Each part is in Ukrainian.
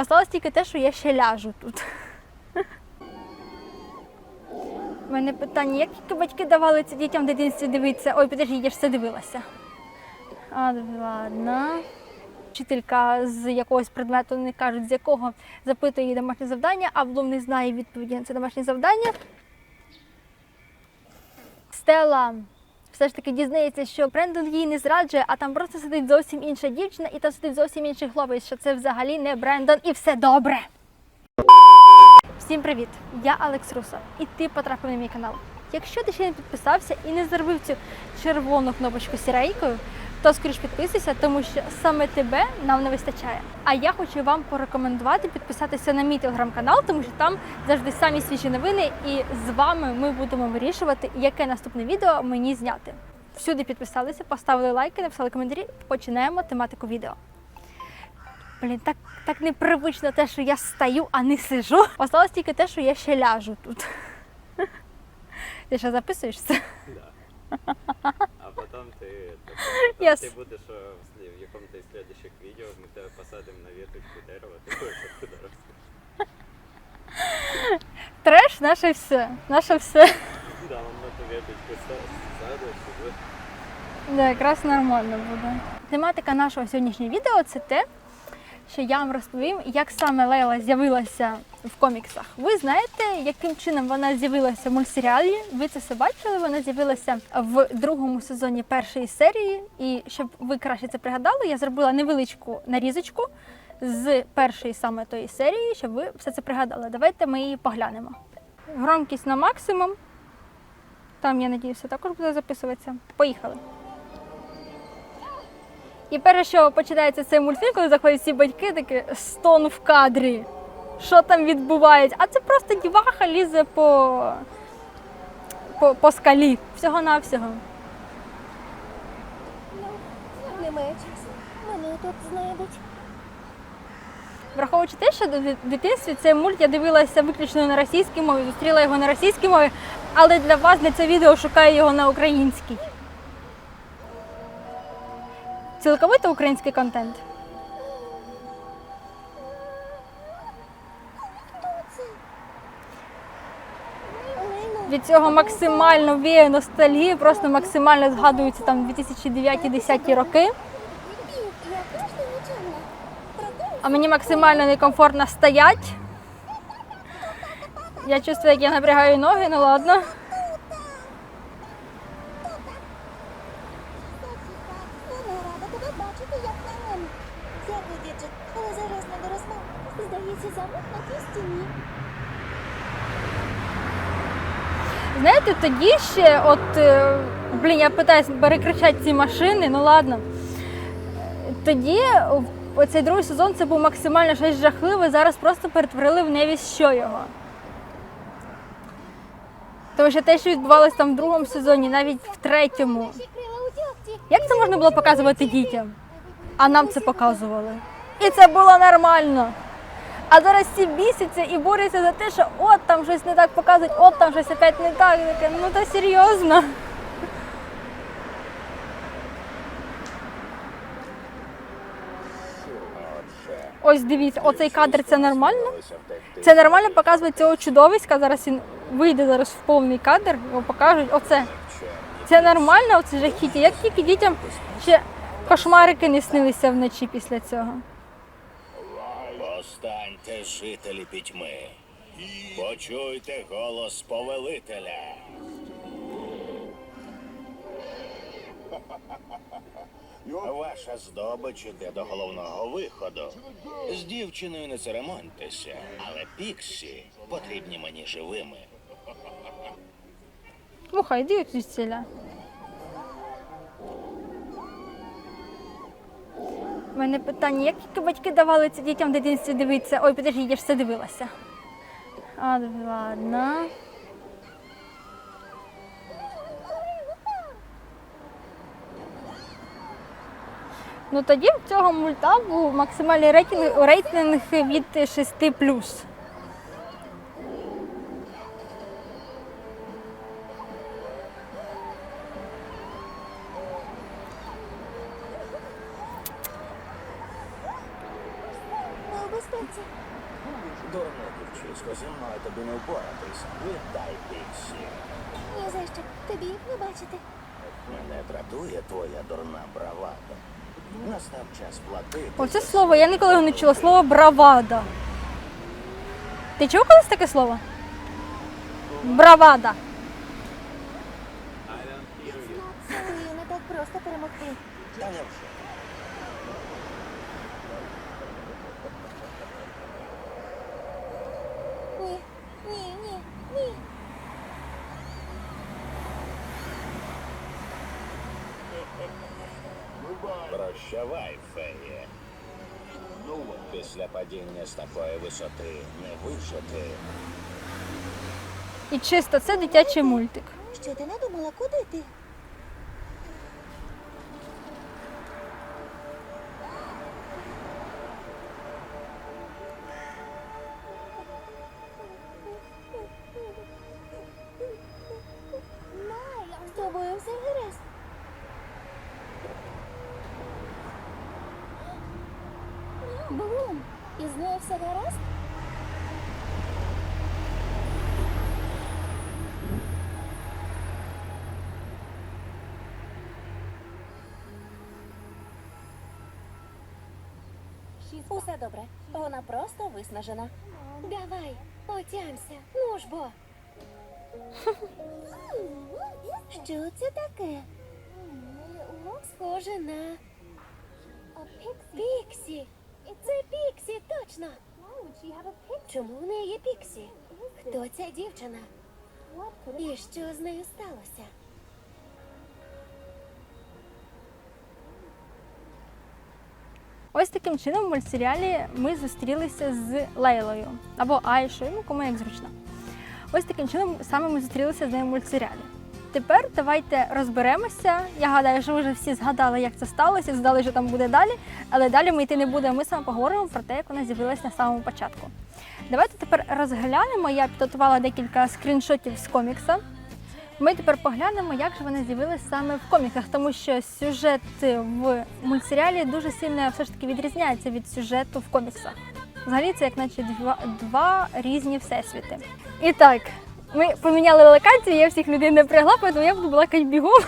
Осталось тільки те, що я ще ляжу тут. У мене питання, як батьки давали це дітям в дитинстві дивитися? Ой, підожди, я ж все дивилася. А, ладно. Вчителька з якогось предмету, не кажуть, з якого запитує її домашнє завдання, а Блум не знає відповіді на це домашнє завдання. Стела все ж таки дізнається, що Брендон її не зраджує, а там просто сидить зовсім інша дівчина, і там сидить зовсім інший хлопець, що це взагалі не Брендон, і все добре. Всім привіт! Я Алекс Русо, і ти потрапив на мій канал. Якщо ти ще не підписався і не зробив цю червону кнопочку сірейкою, то скоріш підписуйся, тому що саме тебе нам не вистачає. А я хочу вам порекомендувати підписатися на мій телеграм-канал, тому що там завжди самі свіжі новини, і з вами ми будемо вирішувати, яке наступне відео мені зняти. Всюди підписалися, поставили лайки, написали коментарі. Починаємо тематику відео. Блін, так, так непривично те, що я стою, а не сижу. Осталось тільки те, що я ще ляжу тут. Ти ще записуєшся? А потом ты, это, Я потом с- ты будешь э, в сли- в каком-то из следующих видео, мы тебя посадим на веточку дерева, ты будешь оттуда растешь. Треш наше все. Наше все. Да, он на ту веточку са- садишь, и вот Да, якраз нормально буде. Тематика нашого сьогоднішнього відео це те, що я вам розповім, як саме Лейла з'явилася в коміксах. Ви знаєте, яким чином вона з'явилася в мультсеріалі? Ви це все бачили? Вона з'явилася в другому сезоні першої серії. І щоб ви краще це пригадали, я зробила невеличку нарізочку з першої саме тої серії, щоб ви все це пригадали. Давайте ми її поглянемо. Громкість на максимум. Там, я надіюся, також буде записуватися. Поїхали. І перше, що починається цей мультфільм, коли заходять всі батьки, таке стон в кадрі. Що там відбувається? А це просто діваха лізе по, по, по скалі. Всього-навсього. Ну, немає часу. Мене тут знайдуть. Враховуючи те, що в дитинстві цей мульт я дивилася виключно на російській мові, зустріла його на російській мові, але для вас для це відео шукаю його на українській. Цілковито український контент. Від цього максимально віє ностальгії, просто максимально згадуються там 2009-2010 роки. А мені максимально некомфортно стоять. Я чувствую, як я напрягаю ноги, ну ладно. вона рада тебе бачити, як на мене. Дякую, діджит, але зараз не до розмов. Здається, замок на тій стіні. Знаєте, тоді ще, от, е, блін, я питаюсь перекричати ці машини, ну ладно. Тоді оцей другий сезон це був максимально щось жахливе, зараз просто перетворили в невість що його. Тому що те, що відбувалося там в другому сезоні, навіть в третьому. Як це можна було показувати дітям? А нам це показували. І це було нормально. А зараз всі бісяться і борються за те, що от там щось не так показують, от там щось опять не так. Ну та серйозно. Ось дивіться, оцей кадр це нормально. Це нормально показувати цього чудовиська. Зараз він вийде зараз в повний кадр, його покажуть. Оце. Це нормально, оце жахіття. Як тільки дітям ще кошмарики не снилися вночі після цього. Постаньте, жителі пітьми. Почуйте голос повелителя. Ваша здобич іде до головного виходу. З дівчиною не церемоньтеся, але піксі потрібні мені живими. Ну, хай йди звідсіля. Мене питання, як тільки батьки давали це дітям в дитинстві дивитися? Ой, подожди, я ж все дивилася. А, ладно. Ну тоді в цього мульта був максимальний рейтинг, рейтинг від 6+. Безпеці. Дурне дівчисько, зі мною тобі не впоратись. Віддай Піксі. Ні за що. Тобі їх не бачити. Мене дратує твоя дурна бравада. Настав час платити. Оце слово, я ніколи його не чула. Слово бравада. Ти чув колись таке слово? Бравада. Силою не так просто перемогти. Та невже? Ні, ні, ні. Прощавай, феє. Після падіння з такої висоти не вижити. І чисто це дитячий мультик. Що ти надумала, куди ти? Усе добре. Вона просто виснажена. Давай, отямся. Ну ж бо. Що це таке? Схоже на Піксі. Це Піксі, точно. Чому в неї є Піксі? Хто ця дівчина? І що з нею сталося? Ось таким чином в мультсеріалі ми зустрілися з Лейлою або Айшою, ну кому як зручно. Ось таким чином саме ми зустрілися з нею в мультсеріалі. Тепер давайте розберемося. Я гадаю, що вже всі згадали, як це сталося, згадали, що там буде далі. Але далі ми йти не будемо. Ми саме поговоримо про те, як вона з'явилася на самому початку. Давайте тепер розглянемо. Я підготувала декілька скріншотів з комікса. Ми тепер поглянемо, як же вона з'явилася саме в коміксах, тому що сюжет в мультсеріалі дуже сильно все ж таки відрізняється від сюжету в коміксах. Взагалі це як наче два, два різні всесвіти. І так, ми поміняли локацію, я всіх людей не пригла, тому я буду балакати бігом.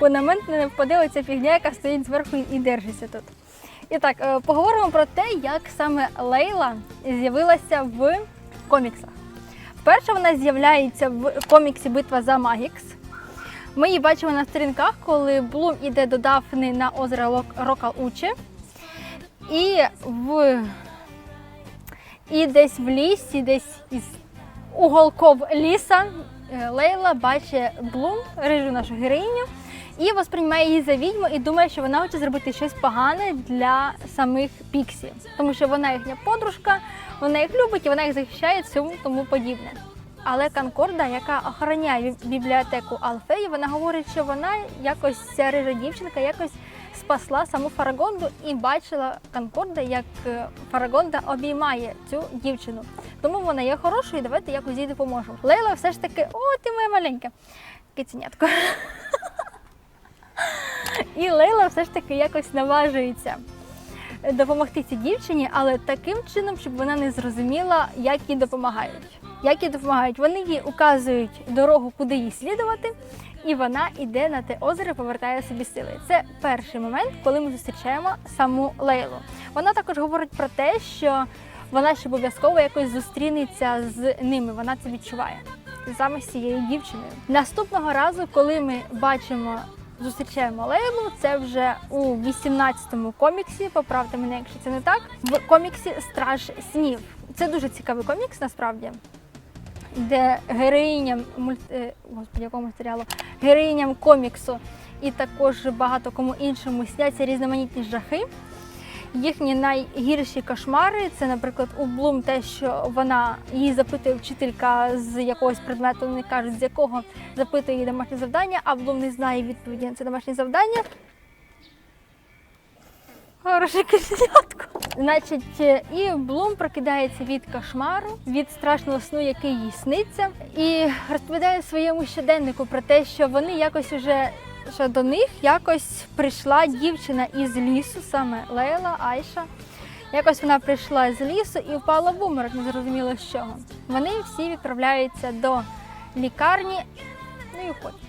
Бо на мене не впаде оця фігня, яка стоїть зверху і держиться тут. І так, е, поговоримо про те, як саме Лейла з'явилася в коміксах. Вперше вона з'являється в коміксі Битва за Магікс. Ми її бачимо на сторінках, коли Блум іде до Дафни на озеро Лок- Рока Учі. І в і десь в лісі, десь із уголков ліса е, Лейла бачить Блум, рижу нашу героїню, і восприймає її за відьму і думає, що вона хоче зробити щось погане для самих Піксі, тому що вона їхня подружка, вона їх любить і вона їх захищає цьому тому подібне. Але Конкорда, яка охороняє бібліотеку Алфеї, вона говорить, що вона якось ця рижа дівчинка якось спасла саму Фарагонду і бачила Конкорда, як е, Фарагонда обіймає цю дівчину. Тому вона є хорошою, давайте якось їй допоможемо. Лейла все ж таки, о, ти моя маленька киценятко. І Лейла все ж таки якось наважується допомогти цій дівчині, але таким чином, щоб вона не зрозуміла, як їй допомагають. Як їй допомагають? Вони їй указують дорогу, куди їй слідувати, і вона йде на те озеро, повертає собі сили. Це перший момент, коли ми зустрічаємо саму Лейлу. Вона також говорить про те, що вона ще обов'язково якось зустрінеться з ними. Вона це відчуває саме з цією дівчиною. Наступного разу, коли ми бачимо. Зустрічаємо Лейлу, це вже у 18-му коміксі. Поправте мене, якщо це не так. В коміксі Страж снів. Це дуже цікавий комікс, насправді, де героїням мульт... е, господи, якого серіалу, героїням коміксу і також багато кому іншому сняться різноманітні жахи. Їхні найгірші кошмари це, наприклад, у Блум те, що вона її запитує вчителька з якогось предмету, вони кажуть, з якого запитує її домашнє завдання, а Блум не знає відповіді на це домашнє завдання. Хороше кишенятко. Значить, і Блум прокидається від кошмару, від страшного сну, який їй сниться, і розповідає своєму щоденнику про те, що вони якось уже що до них якось прийшла дівчина із лісу, саме Лейла, Айша, Якось вона прийшла з лісу і впала в уморок, не зрозуміло з чого. Вони всі відправляються до лікарні, ну і уходять.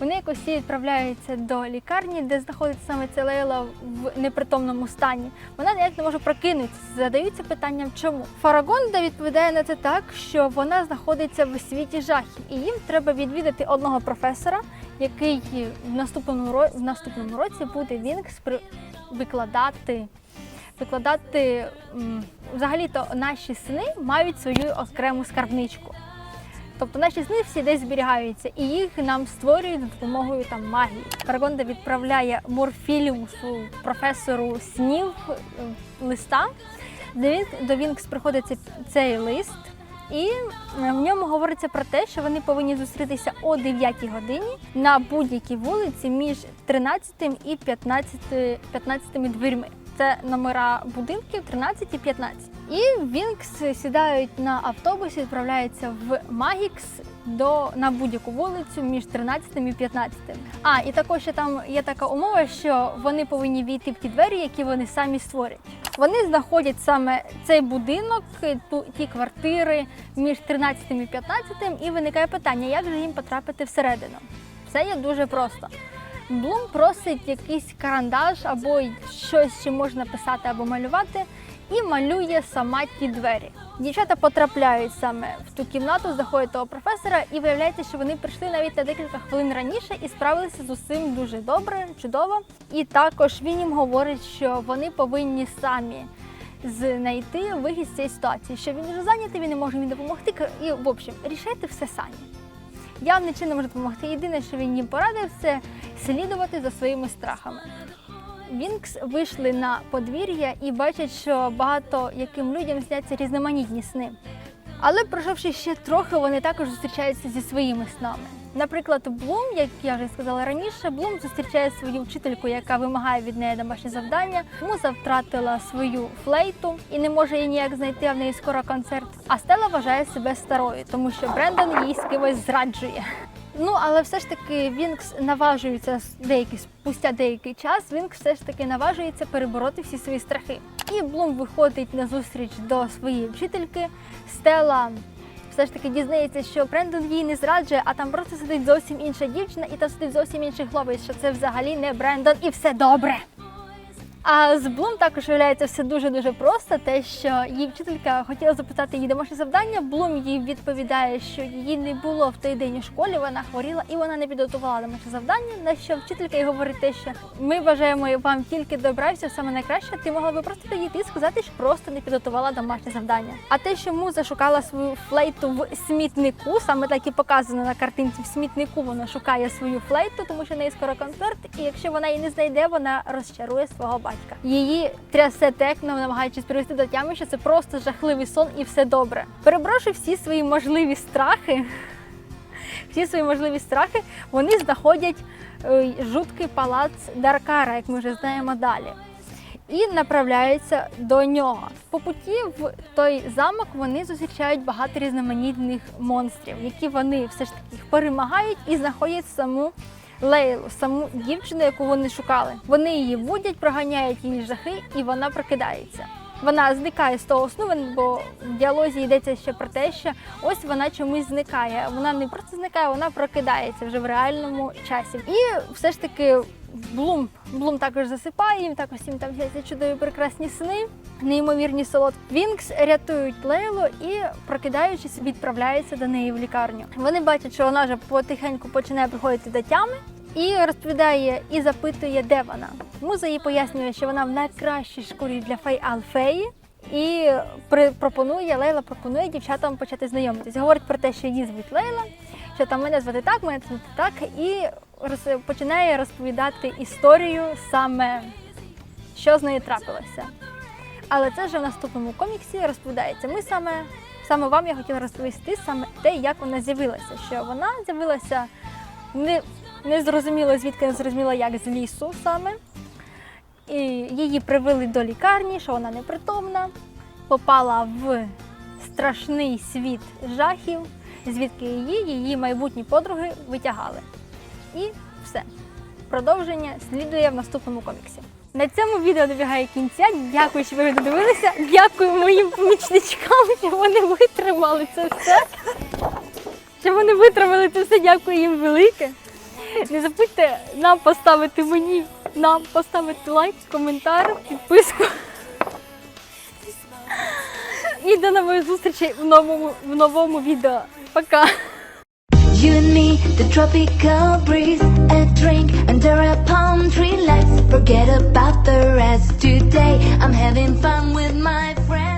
Вони якось всі відправляються до лікарні, де знаходиться саме ця Лейла в непритомному стані. Вона ніяк не може прокинутися. Задаються питанням, чому. Фарагонда відповідає на це так, що вона знаходиться в світі жахів, і їм треба відвідати одного професора, який в наступному ро- в наступному році буде Вінкс викладати. Викладати взагалі-то наші сни мають свою окрему скарбничку. Тобто наші сни всі десь зберігаються, і їх нам створюють за допомогою там магії. Парагонда відправляє Морфіліусу професору снів е, листа. Вінкс, до Вінкс приходить цей, лист, і е, в ньому говориться про те, що вони повинні зустрітися о 9 годині на будь-якій вулиці між 13 і 15, 15 дверьми. Це номера будинків 13 і 15. І Вінкс сідають на автобус і відправляються в Магікс до на будь-яку вулицю між 13 і 15. А і також ще там є така умова, що вони повинні війти в ті двері, які вони самі створять. Вони знаходять саме цей будинок, ту ті квартири між 13 і 15, і виникає питання, як же їм потрапити всередину. Це є дуже просто. Блум просить якийсь карандаш або щось, що можна писати або малювати, і малює сама ті двері. Дівчата потрапляють саме в ту кімнату, заходять того професора, і виявляється, що вони прийшли навіть на декілька хвилин раніше і справилися з усім дуже добре, чудово. І також він їм говорить, що вони повинні самі знайти вихід з цієї ситуації, що він вже зайнятий, він не може їм допомогти. І в общем, рішайте все самі. Я нічим не можу допомогти. Єдине, що він їм порадив, це слідувати за своїми страхами. Вінкс вийшли на подвір'я і бачать, що багато яким людям сняться різноманітні сни. Але пройшовши ще трохи, вони також зустрічаються зі своїми снами. Наприклад, Блум, як я вже сказала раніше, Блум зустрічає свою вчительку, яка вимагає від неї домашнє завдання. Муза втратила свою флейту і не може її ніяк знайти, а в неї скоро концерт. А Стела вважає себе старою, тому що Брендон її з кимось зраджує. Ну, але все ж таки Вінкс наважується деякий спустя деякий час. Вінкс все ж таки наважується перебороти всі свої страхи. І Блум виходить на зустріч до своєї вчительки. Стела все ж таки дізнається, що Брендон її не зраджує, а там просто сидить зовсім інша дівчина, і там сидить зовсім інший хлопець, що це взагалі не Брендон, і все добре. А з Блум також виявляється все дуже дуже просто. Те, що її вчителька хотіла запитати її домашнє завдання. Блум їй відповідає, що її не було в той день у школі, вона хворіла і вона не підготувала домашнє завдання. На що вчителька їй говорить те, що ми бажаємо вам тільки добра, і все саме найкраще. Ти могла би просто підійти і сказати, що просто не підготувала домашнє завдання. А те, що муза шукала свою флейту в смітнику, саме так і показано на картинці в смітнику. Вона шукає свою флейту, тому що в неї скоро концерт. І якщо вона її не знайде, вона розчарує свого батька. Її трясе текно, намагаючись привести до тями, що це просто жахливий сон і все добре. Перебравши всі свої можливі страхи, всі свої можливі страхи, вони знаходять е, жуткий палац Даркара, як ми вже знаємо далі. І направляються до нього. По путі в той замок вони зустрічають багато різноманітних монстрів, які вони все ж таки перемагають і знаходять саму Лейлу, саму дівчину, яку вони шукали. Вони її будять, проганяють її жахи, і вона прокидається. Вона зникає з того сну, бо в діалозі йдеться ще про те, що ось вона чомусь зникає. Вона не просто зникає, вона прокидається вже в реальному часі. І все ж таки Блум, Блум також засипає, їм також всім там сняться чудові прекрасні сни, неймовірні солодкі. Вінкс рятують Лейлу і, прокидаючись, відправляються до неї в лікарню. Вони бачать, що вона вже потихеньку починає приходити до тями. І розповідає і запитує, де вона. Муза їй пояснює, що вона в найкращій шкурі для фей Алфеї. І при, пропонує, Лейла пропонує дівчатам почати знайомитись. Говорить про те, що її звуть Лейла, що там мене звати так, мене звати так, і починає розповідати історію саме, що з нею трапилося. Але це вже в наступному коміксі розповідається. Ми саме, саме вам я хотіла розповісти саме те, як вона з'явилася. Що вона з'явилася не, не зрозуміло, звідки не зрозуміло, як з лісу саме. І її привели до лікарні, що вона непритомна, попала в страшний світ жахів, звідки її, її майбутні подруги витягали. І все. Продовження слідує в наступному коміксі. На цьому відео добігає кінця. Дякую, що ви додивилися. Дякую моїм помічничкам, що вони витримали це все. Що вони витримали це все. Дякую їм велике. Не забудьте нам поставити мені, нам поставити лайк, коментар, підписку. І до нової зустрічі в новому, в новому відео. Пока! You and me, the tropical breeze A drink under a palm tree. Let's forget about the rest Today. I'm having fun with my friends.